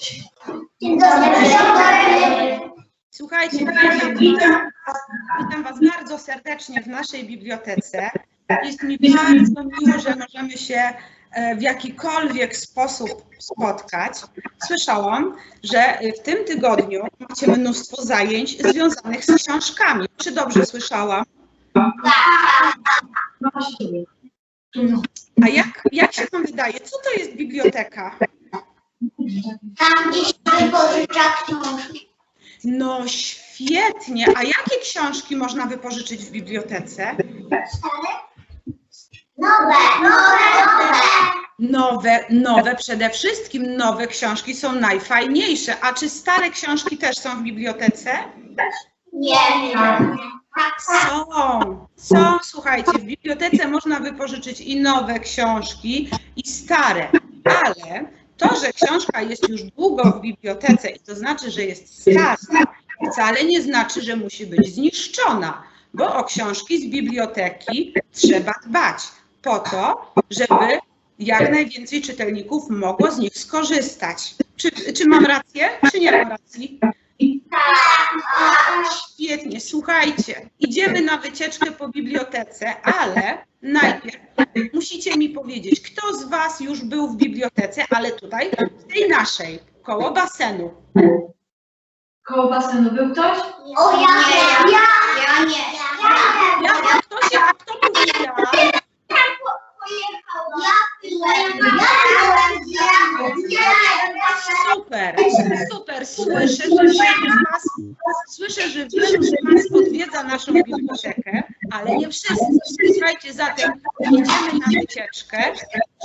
Dzień. Słuchajcie, witam, witam, witam Was bardzo serdecznie w naszej bibliotece. Jest mi bardzo miło, że możemy się e, w jakikolwiek sposób spotkać. Słyszałam, że w tym tygodniu macie mnóstwo zajęć związanych z książkami. Czy dobrze słyszałam? A jak, jak się Wam wydaje, co to jest biblioteka? Tam gdzieś się wypożycza książki. No świetnie. A jakie książki można wypożyczyć w bibliotece? Nowe, nowe, nowe. Nowe, nowe, przede wszystkim nowe książki są najfajniejsze. A czy stare książki też są w bibliotece? Nie, nie. Są, są, słuchajcie, w bibliotece można wypożyczyć i nowe książki, i stare, ale to, że książka jest już długo w bibliotece i to znaczy, że jest stara, wcale nie znaczy, że musi być zniszczona, bo o książki z biblioteki trzeba dbać po to, żeby jak najwięcej czytelników mogło z nich skorzystać. Czy, czy mam rację, czy nie mam racji? Świetnie, słuchajcie, idziemy na wycieczkę po bibliotece, ale najpierw musicie mi powiedzieć, kto z Was już był w bibliotece, ale tutaj, w tej naszej, koło basenu. Koło basenu był ktoś? O, ja nie. Ja, ja nie. Ja, a kto się, a kto powiedział? Ja byłem. Ja byłem. Super, super, słyszę, że wielu z słyszę, że wielu z Was odwiedza naszą bibliotekę, ale nie wszyscy. Słuchajcie, zatem idziemy na wycieczkę.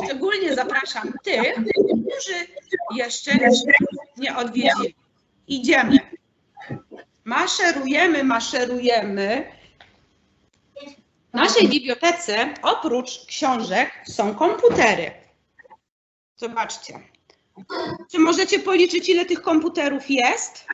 Szczególnie zapraszam tych, którzy jeszcze nie odwiedzili. Idziemy. Maszerujemy, maszerujemy. Naszej bibliotece oprócz książek są komputery. Zobaczcie. Czy możecie policzyć, ile tych komputerów jest?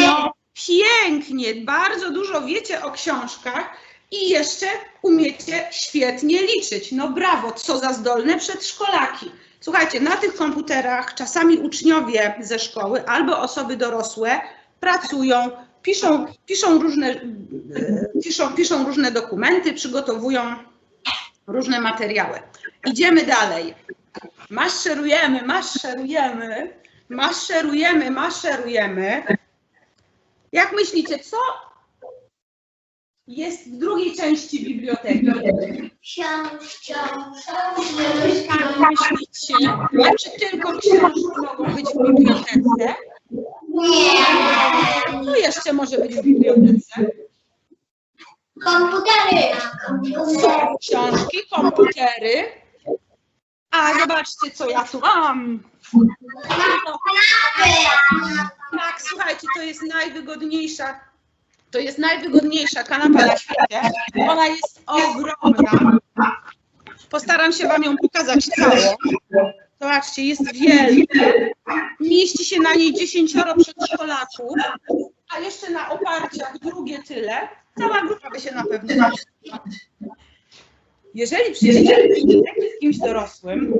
No, pięknie, bardzo dużo wiecie o książkach i jeszcze umiecie świetnie liczyć. No brawo, co za zdolne przedszkolaki. Słuchajcie, na tych komputerach czasami uczniowie ze szkoły albo osoby dorosłe pracują, piszą, piszą, różne, e, piszą, piszą różne dokumenty, przygotowują różne materiały. Idziemy dalej. Maszerujemy, maszerujemy, maszerujemy, maszerujemy. Jak myślicie, co jest w drugiej części biblioteki? Książka. Jak myślicie, czy tylko książki mogą być w bibliotece? Nie. Co jeszcze może być w bibliotece? Komputery. Są książki, komputery. A zobaczcie, co ja tu mam. Tak, słuchajcie, to jest najwygodniejsza, to jest najwygodniejsza kanapa na świecie. Ona jest ogromna. Postaram się Wam ją pokazać całą. Zobaczcie, jest wielka. Mieści się na niej dziesięcioro przedszkolaków, a jeszcze na oparciach drugie tyle. Cała grupa by się na pewno. Jeżeli przyjedziecie z kimś dorosłym,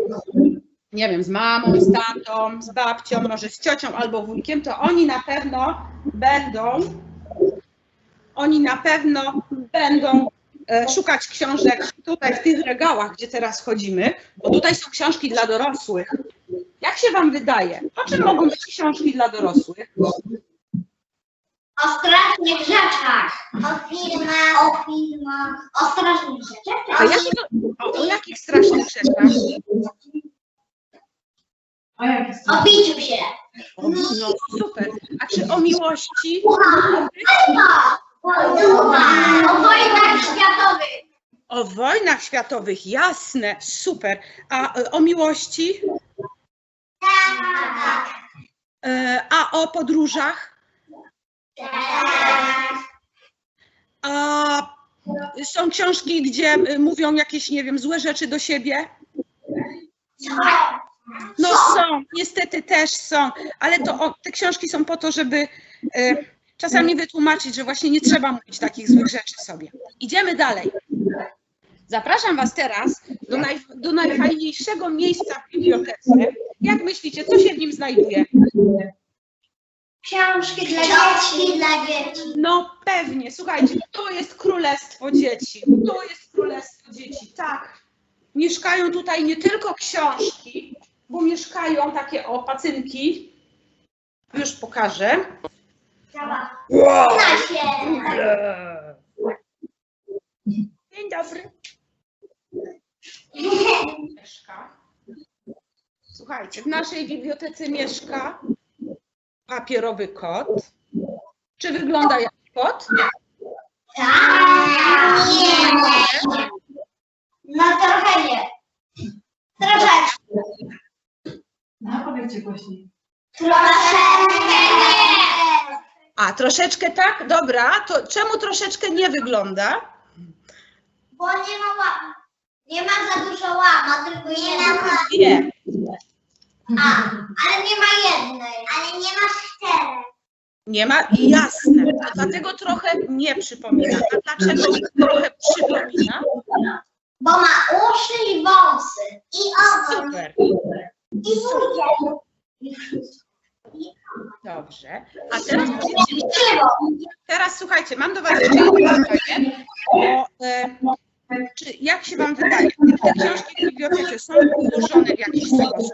nie wiem, z mamą, z tatą, z babcią, może z ciocią albo wujkiem, to oni na pewno będą, oni na pewno będą szukać książek tutaj w tych regałach, gdzie teraz chodzimy, bo tutaj są książki dla dorosłych. Jak się Wam wydaje, o czym mogą być książki dla dorosłych? O strasznych rzeczach. O filmach. O filmach. O strasznych rzeczach. A jakiego, o, o jakich strasznych rzeczach? Jak O biciu się. No super. A czy o miłości? O wojnach światowych. O wojnach światowych, jasne, super. A e, o miłości? E, A o podróżach? A są książki, gdzie e, mówią jakieś, nie wiem, złe rzeczy do siebie? No są, niestety też są, ale to o, te książki są po to, żeby e, czasami wytłumaczyć, że właśnie nie trzeba mówić takich złych rzeczy sobie. Idziemy dalej. Zapraszam Was teraz do, naj, do najfajniejszego miejsca w bibliotece. Jak myślicie, co się w nim znajduje? Książki dla dzieci. dla dzieci. No pewnie, słuchajcie, to jest królestwo dzieci. To jest królestwo dzieci, tak. Mieszkają tutaj nie tylko książki, bo mieszkają takie o pacynki. Już pokażę. Na się. Dzień dobry. Mieszka. Słuchajcie, w naszej bibliotece mieszka papierowy kot. Czy wygląda jak kot? Tak. Nie. No trochę nie. Troszeczkę. No, powiedzcie głośniej. Troszeczkę. A, troszeczkę tak? Dobra, to czemu troszeczkę nie wygląda? Bo nie ma łama. Nie ma za dużo łama, tylko jedna. Nie. A, ale nie ma jednej. Ale nie ma czterech. Nie ma? Jasne. To dlatego trochę nie przypomina. A dlaczego trochę przypomina? Bo ma uszy i wąsy. I ogon. Super. I buzię. Dobrze. A teraz teraz słuchajcie, mam do Was jeszcze pytanie. Bo, e, czy, jak się Wam wydaje, czy te książki w bibliotece są ułożone w jakiś sposób?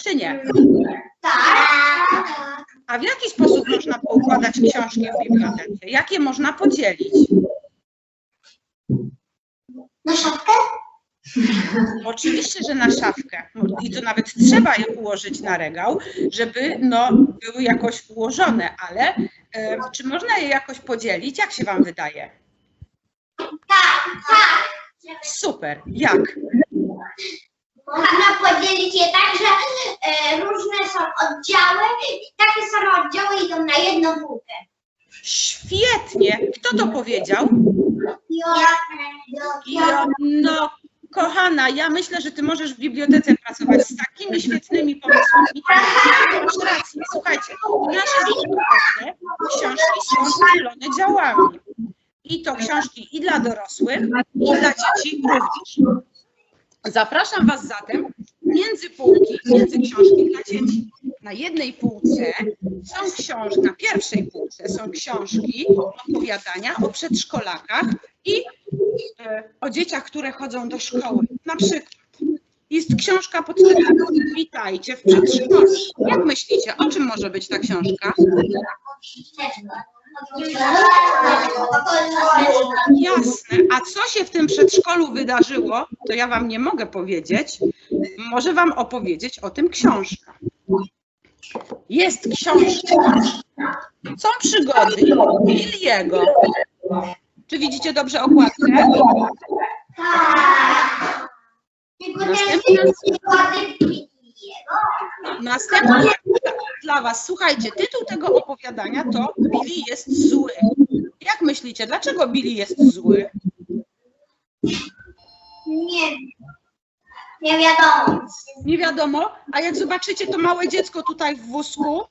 Czy nie? Tak. A w jaki sposób można poukładać książki w bibliotece? Jak je można podzielić? Na szafkę? Oczywiście, że na szafkę. I to nawet trzeba je ułożyć na regał, żeby no, były jakoś ułożone, ale e, czy można je jakoś podzielić? Jak się Wam wydaje? Tak, tak. Super. Jak? Można podzielić je tak, że e, różne są oddziały i takie same oddziały idą na jedną półkę. Świetnie. Kto to powiedział? Ja, no, kochana, ja myślę, że ty możesz w bibliotece pracować z takimi świetnymi pomysłami. Masz rację. Słuchajcie, w naszej bibliotece książki są podzielone działami. I to książki i dla dorosłych, i dla dzieci również. Zapraszam Was zatem między półki, między książki dla dzieci. Na jednej półce są książki, na pierwszej półce są książki, opowiadania o przedszkolakach i e, o dzieciach, które chodzą do szkoły. Na przykład jest książka pod tytułem Witajcie w przedszkolu. Jak myślicie, o czym może być ta książka? Jasne. A co się w tym przedszkolu wydarzyło, to ja Wam nie mogę powiedzieć. Może Wam opowiedzieć o tym książka. Jest książka. Są przygody Liliego. Czy widzicie dobrze okładkę? Następnie dla Was, słuchajcie, tytuł tego opowiadania to Billy jest zły. Jak myślicie, dlaczego Billy jest zły? Nie, nie wiadomo. Nie wiadomo, a jak zobaczycie to małe dziecko tutaj w wózku,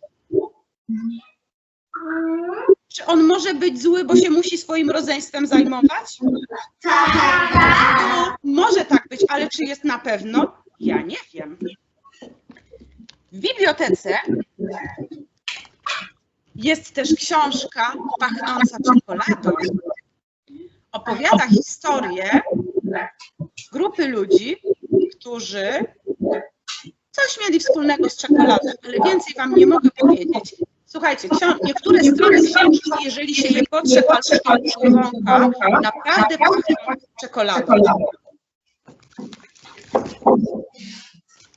czy on może być zły, bo się musi swoim rodzeństwem zajmować? Tak. Może tak być, ale czy jest na pewno? Ja nie wiem. W bibliotece jest też książka pachnąca czekoladą. Opowiada historię grupy ludzi, którzy coś mieli wspólnego z czekoladą, ale więcej wam nie mogę powiedzieć. Słuchajcie, niektóre strony książki, jeżeli się je potrze palczykiem i wącha, naprawdę pachną czekoladą.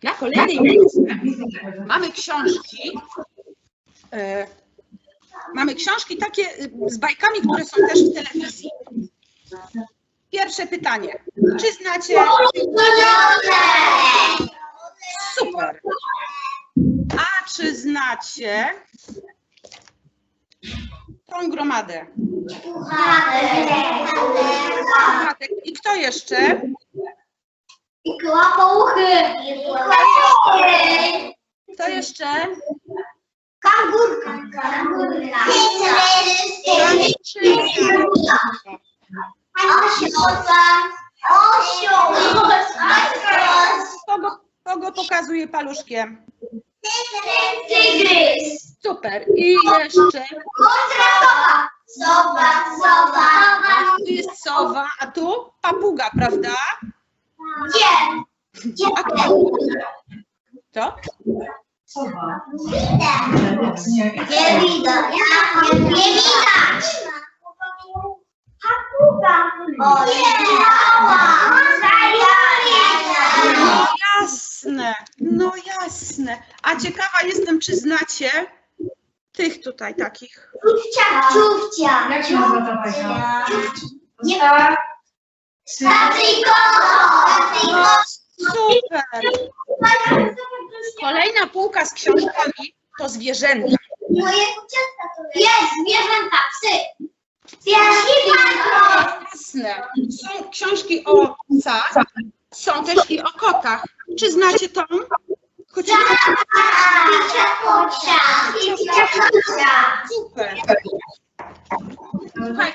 Na kolejnej mamy książki. E, mamy książki takie z bajkami, które są też w telewizji. Pierwsze pytanie. Czy znacie? Super. A czy znacie tą gromadę? I kto jeszcze? I kłapouchy. Kto jeszcze? Kangurka. Kangurka. Czy- Osiołka. Osioł. Kogo, kogo pokazuje paluszkiem? Tygrys. Super. I jeszcze Mądra sowa. Sowa, sowa. tu jest sowa, a tu papuga, prawda? Gdzie? Gdzie? A tu? To? Sowa. Widać. Nie. Nie widać. Nie widać. Papuga. O, nie. No jasne, no jasne. A ciekawa jestem, czy znacie tych tutaj takich. Czufcia. Czufcia. Jak się nazywa ta bajka? Nie. Super. Kolejna półka z książkami to zwierzęta. Moje kuciatka to jest. zwierzęta, psy. Jasne. Są książki o psach, są też i o kotach. Czy znacie tą? Super.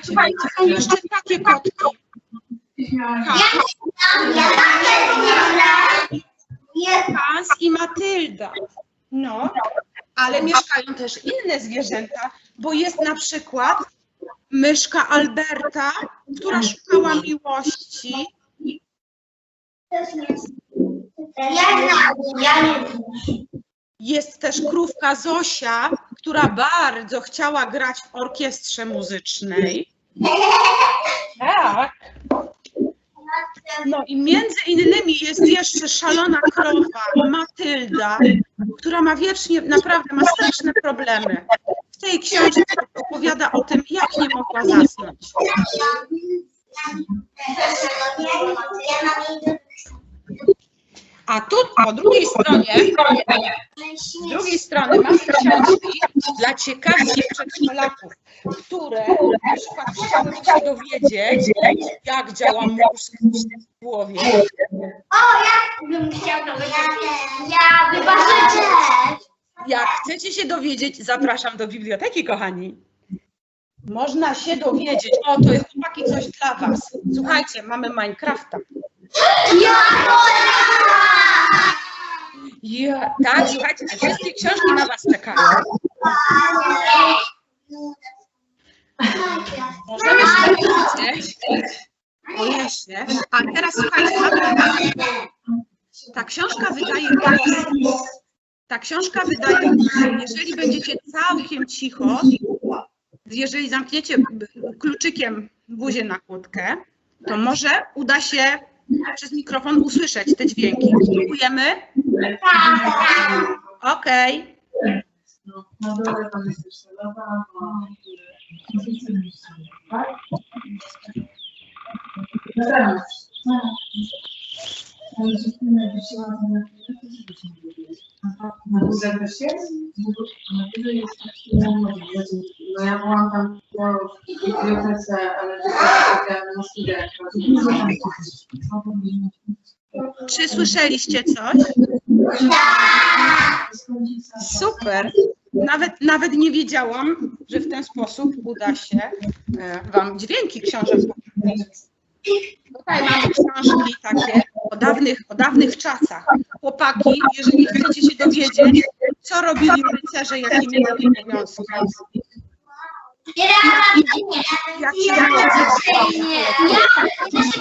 Słuchajcie, są jeszcze takie kotki. Hans i Matylda. No, ale mieszkają też inne zwierzęta, bo jest na przykład myszka Alberta, która szukała miłości. Jest też krówka Zosia, która bardzo chciała grać w orkiestrze muzycznej. Tak. No i między innymi jest jeszcze szalona krowa Matylda, która ma wiecznie, naprawdę ma straszne problemy. Tej książce opowiada o tym, jak nie mogła zasnąć. A tu po drugiej stronie, z drugiej strony mamy książki dla ciekawych przedszkolaków, które na przykład chciałyby się dowiedzieć, jak działa mózg w głowie. O, ja bym Jak chcecie się dowiedzieć, zapraszam do biblioteki, kochani. Można się dowiedzieć. O, to jest chłopaki coś dla was. Słuchajcie, mamy Minecrafta. Ja Ja, tak, słuchajcie, te wszystkie książki na was czekają. Możemy się dowiedzieć o. A teraz słuchajcie, ta książka wydaje głos. Ta książka wydaje głos. Jeżeli będziecie całkiem cicho, jeżeli zamkniecie kluczykiem buzię na kłódkę, to może uda się przez mikrofon usłyszeć te dźwięki. Spróbujemy? Okej. Dole tam jest jeszcze lawa, no. Tak? Dobra. Ale dziewczyna wisiała tam na No ja byłam tam w bibliotece, ale na. Czy słyszeliście coś? Super. Nawet, nawet nie wiedziałam, że w ten sposób uda się e, Wam dźwięki książek. Tutaj mamy książki takie o dawnych, o dawnych czasach. Chłopaki, jeżeli chcecie się dowiedzieć, co robili rycerze, jakie mieli obowiązki. Jak się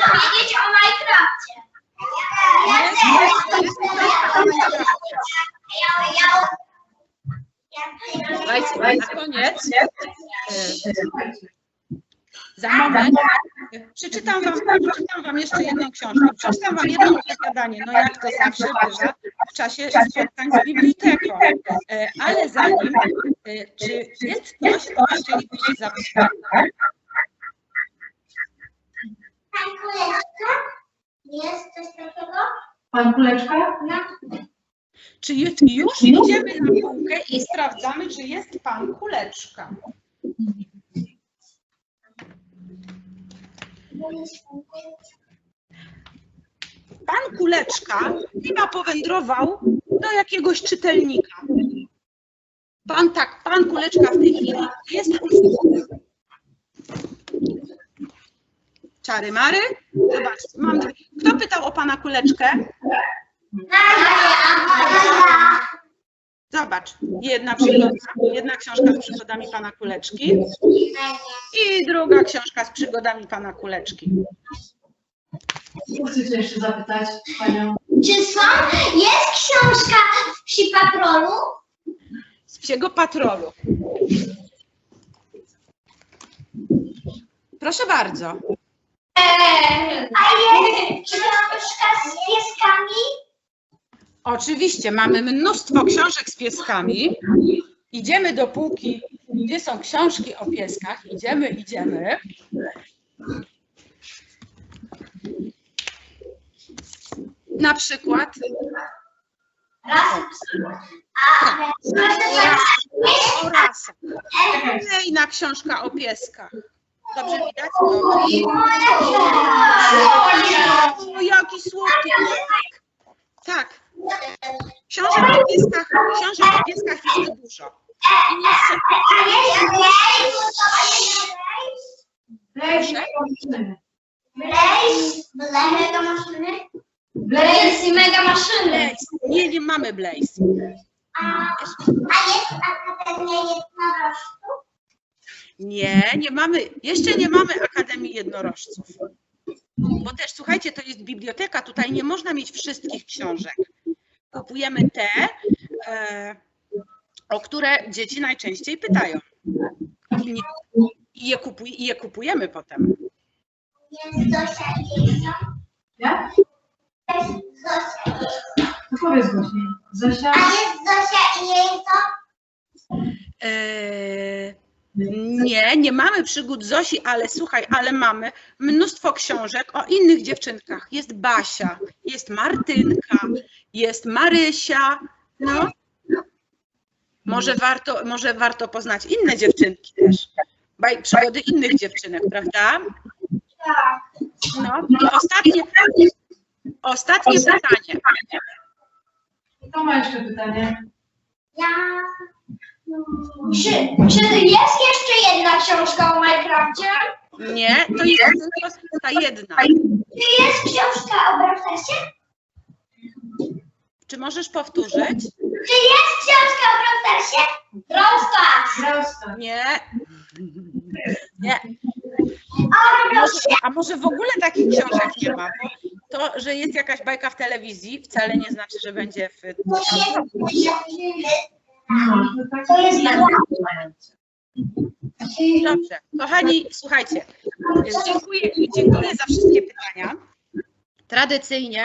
dowiedzieć o Minecrafcie. Na koniec, za moment, przeczytam wam, przeczytam wam jeszcze jedną książkę. Przeczytam wam jedno opowiadanie, no jak to zawsze bywa w czasie spotkań z biblioteką. E, Ale zanim, e, czy jest coś, co chcielibyście zapytać? Pan Kuleczka? Jest coś takiego? Pan Kuleczka? No. Czy już, już idziemy na półkę i sprawdzamy, czy jest pan kuleczka? Pan kuleczka chyba powędrował do jakiegoś czytelnika. Pan tak, pan kuleczka w tej chwili jest Czary Mary? Zobaczcie, mam. Kto pytał o pana kuleczkę? Zobacz, jedna przygoda, jedna książka z przygodami pana kuleczki i druga książka z przygodami pana kuleczki. Co chcecie jeszcze zapytać Panią? Czy są, jest książka w Psi Patrolu? Z psiego patrolu. Proszę bardzo. A jest książka z pieskami? Oczywiście, mamy mnóstwo książek z pieskami. Idziemy do półki, gdzie są książki o pieskach. Idziemy, idziemy. Na przykład o. Kolejna książka o pieskach. Dobrze widać? O, jaki słodki. Tak. Książek o pieskach, książek o pieskach jest dużo. I niestety Blaze Blaze, mega maszyny. Blaze i mega maszyny. Blaze. Nie, nie mamy Blaze. A, a jest Akademia Jednorożców? Nie, nie mamy, jeszcze nie mamy Akademii Jednorożców. Bo też, słuchajcie, to jest biblioteka, tutaj nie można mieć wszystkich książek. Kupujemy te, e, o które dzieci najczęściej pytają. I, nie, i, je kupuj, I je kupujemy potem. Jest Zosia i Jejco? Jak? Jest Zosia i Jejco. To powiedz głośniej. Zosia? A jest Zosia i Jejco? E, nie, nie mamy przygód Zosi, ale słuchaj, ale mamy mnóstwo książek o innych dziewczynkach. Jest Basia, jest Martynka, jest Marysia. No. Może warto, może warto poznać inne dziewczynki też. Baj, przygody innych dziewczynek, prawda? Tak. No. I ostatnie, ostatnie pytanie. Kto ma jeszcze pytanie? Ja... Czy, czy jest jeszcze jedna książka o Minecrafcie? Nie, to jest tylko ta jedna. Czy jest książka o Browsersie? Czy możesz powtórzyć? Czy jest książka o Browsersie? Brawl Stars. Prosto. Nie. Nie. Może, a może w ogóle takich książek nie ma? Bo to, że jest jakaś bajka w telewizji, wcale nie znaczy, że będzie w. To jest... Tak Dobrze. Kochani, słuchajcie. Dziękuję, dziękuję za wszystkie pytania. Tradycyjnie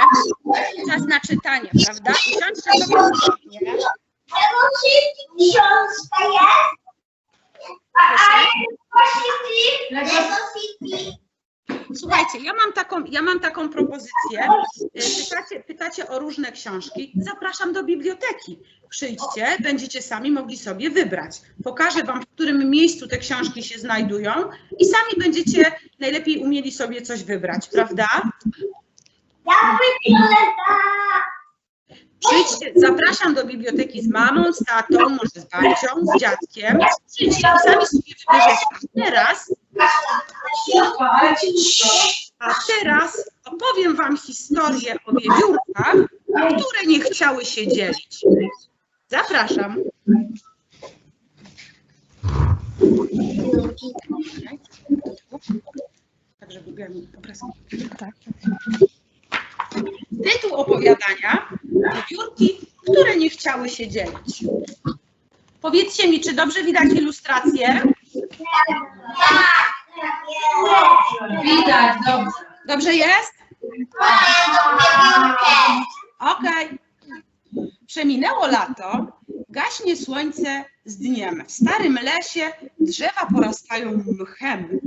czas na czytanie, prawda? Usiądźcie sobie spokojnie. książka jest? A, a Słuchajcie, ja mam taką, ja mam taką propozycję. Pytacie, pytacie o różne książki. Zapraszam do biblioteki. Przyjdźcie, będziecie sami mogli sobie wybrać. Pokażę Wam, w którym miejscu te książki się znajdują i sami będziecie najlepiej umieli sobie coś wybrać, prawda? Ja. Przyjdźcie, zapraszam do biblioteki z mamą, z tatą, może z babcią, z dziadkiem. Przyjdźcie i sami sobie wybierzecie. A teraz. A teraz opowiem Wam historię o wiewiórkach, które nie chciały się dzielić. Zapraszam. Obrazki. Tak. Tytuł opowiadania Wiewiórki, które nie chciały się dzielić. Powiedzcie mi, czy dobrze widać ilustrację? Widać, dobrze. Dobrze jest? Okej. Przeminęło lato, gaśnie słońce z dniem. W starym lesie drzewa porastają mchem.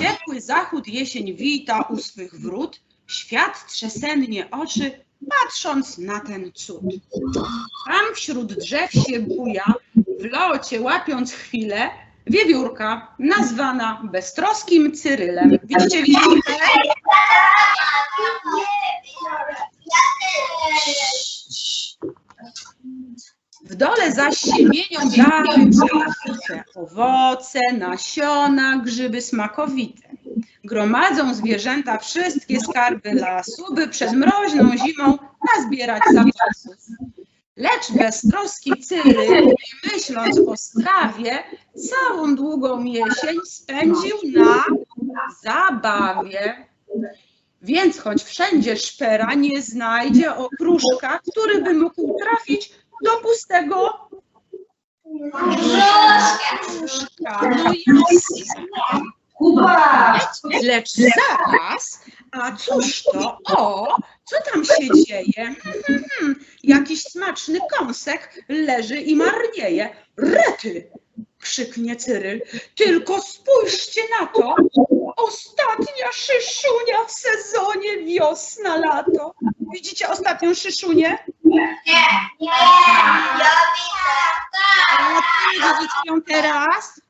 Ciepły zachód jesień wita u swych wrót. Świat trzesennie oczy, patrząc na ten cud. Tam wśród drzew się buja, w locie łapiąc chwilę, wiewiórka nazwana beztroskim Cyrylem. Widzicie wiewiórkę? W dole zaś siemienią dary owoce, nasiona, grzyby smakowite. Gromadzą zwierzęta wszystkie skarby lasu, by przed mroźną zimą nazbierać zapasów. Lecz beztroski Cyryl, nie myśląc o strawie, całą długą jesień spędził na zabawie. Więc choć wszędzie szpera nie znajdzie okruszka, który by mógł trafić do pustego brzuszka. No jasne. Lecz zaraz, a cóż to? O, co tam się dzieje? Hmm, jakiś smaczny kąsek leży i marnieje. Rety! krzyknie Cyryl. Tylko spójrzcie na to! Ostatnia szyszunia w sezonie wiosna-lato. Widzicie ostatnią szyszunię? Ja widzę. A czy widzicie ją teraz?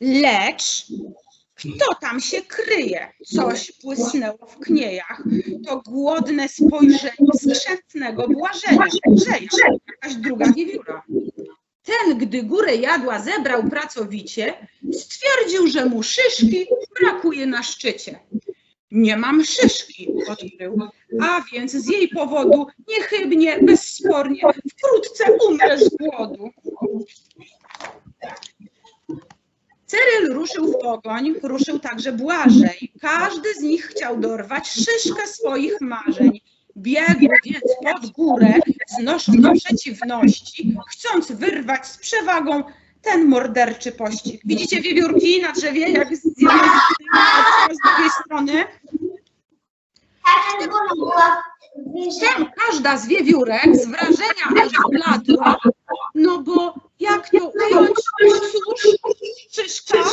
Lecz kto tam się kryje? Coś błysnęło w kniejach. To głodne spojrzenie skrzętnego błażenia. Błażeja, jakaś druga wiewióra. Ten, gdy górę jadła, zebrał pracowicie, stwierdził, że mu szyszki brakuje na szczycie. Nie mam szyszki, odkrył, a więc z jej powodu niechybnie, bezspornie, wkrótce umrę z głodu. Cyryl ruszył w pogoń, ruszył także Błażej. Każdy z nich chciał dorwać szyszkę swoich marzeń. Biegł więc pod górę, znosząc przeciwności, chcąc wyrwać z przewagą ten morderczy pościg. Widzicie wiewiórki na drzewie, jak z jednej strony, z drugiej strony? Ta czerwona była wyżej. Wtem każda z wiewiórek z wrażenia aż zbladła, no bo jak to ująć? Cóż, szyszka,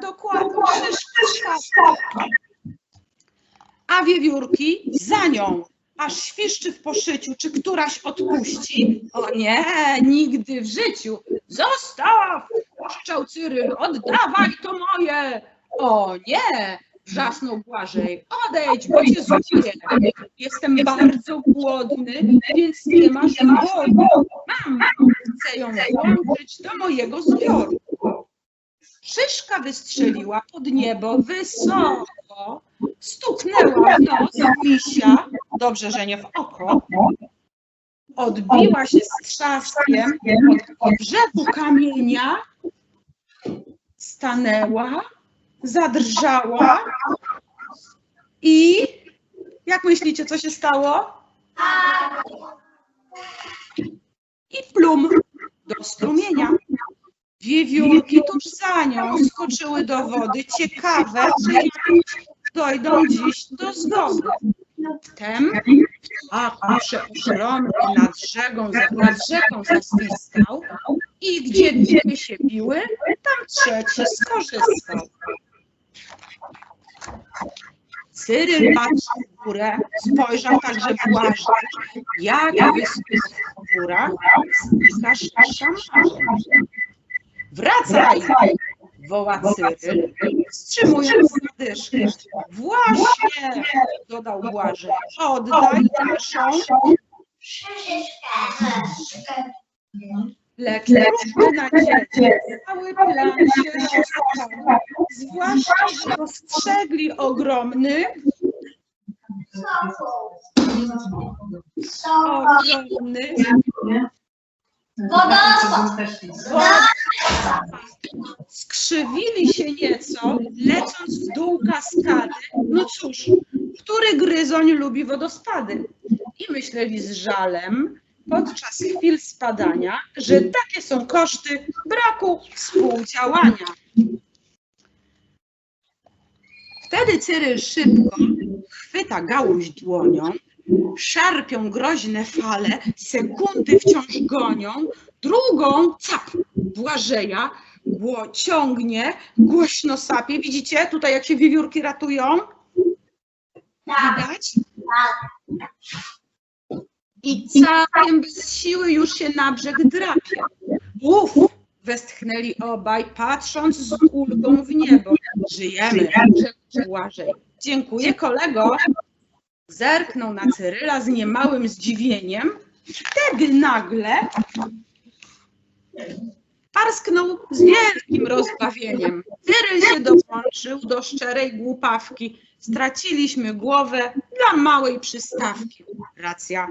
dokładnie, szyszka. A wiewiórki za nią, aż świszczy w poszyciu, czy któraś odpuści. O nie, nigdy w życiu. Zostaw! Krzyczał Cyryl, oddawaj to moje! O nie! Wrzasnął Błażej. Odejdź, bo cię zupię. Jestem bardzo głodny, więc nie masz wody. Mam, chcę ją włączyć do mojego zbioru. Szyszka wystrzeliła pod niebo wysoko, stuknęła w nos misia, dobrze, że nie w oko, odbiła się z trzaskiem od brzegu kamienia, stanęła, zadrżała i jak myślicie, co się stało? I plum do strumienia. Wiewiórki tuż za nią skoczyły do wody, ciekawe, czy dojdą dziś do zgody. Wtem ptak przeogromny nad rzeką, nad rzeką i gdzie dwie się biły, tam trzeci skorzystał. Cyryl patrzył w górę, spojrzał także Błażej, jak wysoko w górach znika szasza marzeń. Wracaj! woła Cyryl, wstrzymując zadyszkę. Właśnie! dodał Błażej. Oddaj naszą. Lecz różne nadzieje, cały plan się rozpadł. Zwłaszcza, że dostrzegli ogromny, ogromny skrzywili się nieco, lecąc w dół kaskady. No cóż, który gryzoń lubi wodospady? I myśleli z żalem podczas chwil spadania, że takie są koszty braku współdziałania. Wtedy Cyryl szybko chwyta gałąź dłonią, szarpią groźne fale, sekundy wciąż gonią, drugą cap Błażeja, gło, ciągnie, głośno sapie. Widzicie tutaj, jak się wiewiórki ratują? Widać? I całkiem bez siły już się na brzeg drapie. Uf! Westchnęli obaj, patrząc z ulgą w niebo. Żyjemy, rzekł Błażej. Dziękuję, kolego. Zerknął na Cyryla z niemałym zdziwieniem, Wtedy nagle parsknął z wielkim rozbawieniem. Tyryl się dołączył do szczerej głupawki. Straciliśmy głowę dla małej przystawki. Racja.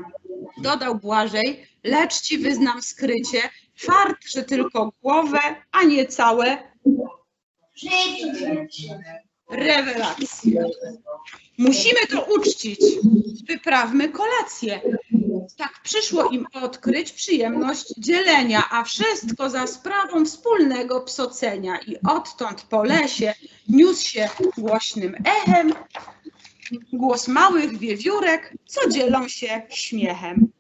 Dodał Błażej, lecz ci wyznam skrycie, fart, że tylko głowę, a nie całe rewelacja. Musimy to uczcić. Wyprawmy kolację. Tak przyszło im odkryć przyjemność dzielenia, a wszystko za sprawą wspólnego psocenia. I odtąd po lesie niósł się głośnym echem głos małych wiewiórek, co dzielą się śmiechem.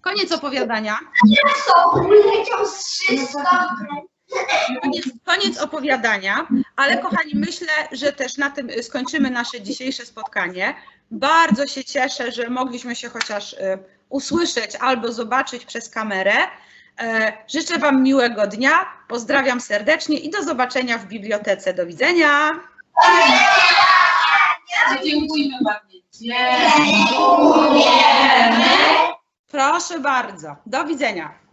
Koniec opowiadania. Koniec, koniec opowiadania, ale kochani, myślę, że też na tym skończymy nasze dzisiejsze spotkanie. Bardzo się cieszę, że mogliśmy się chociaż e, usłyszeć albo zobaczyć przez kamerę. E, Życzę Wam miłego dnia, pozdrawiam serdecznie i do zobaczenia w bibliotece. Do widzenia. Dziękujemy bardzo. Dziękujemy. Proszę bardzo. Do widzenia.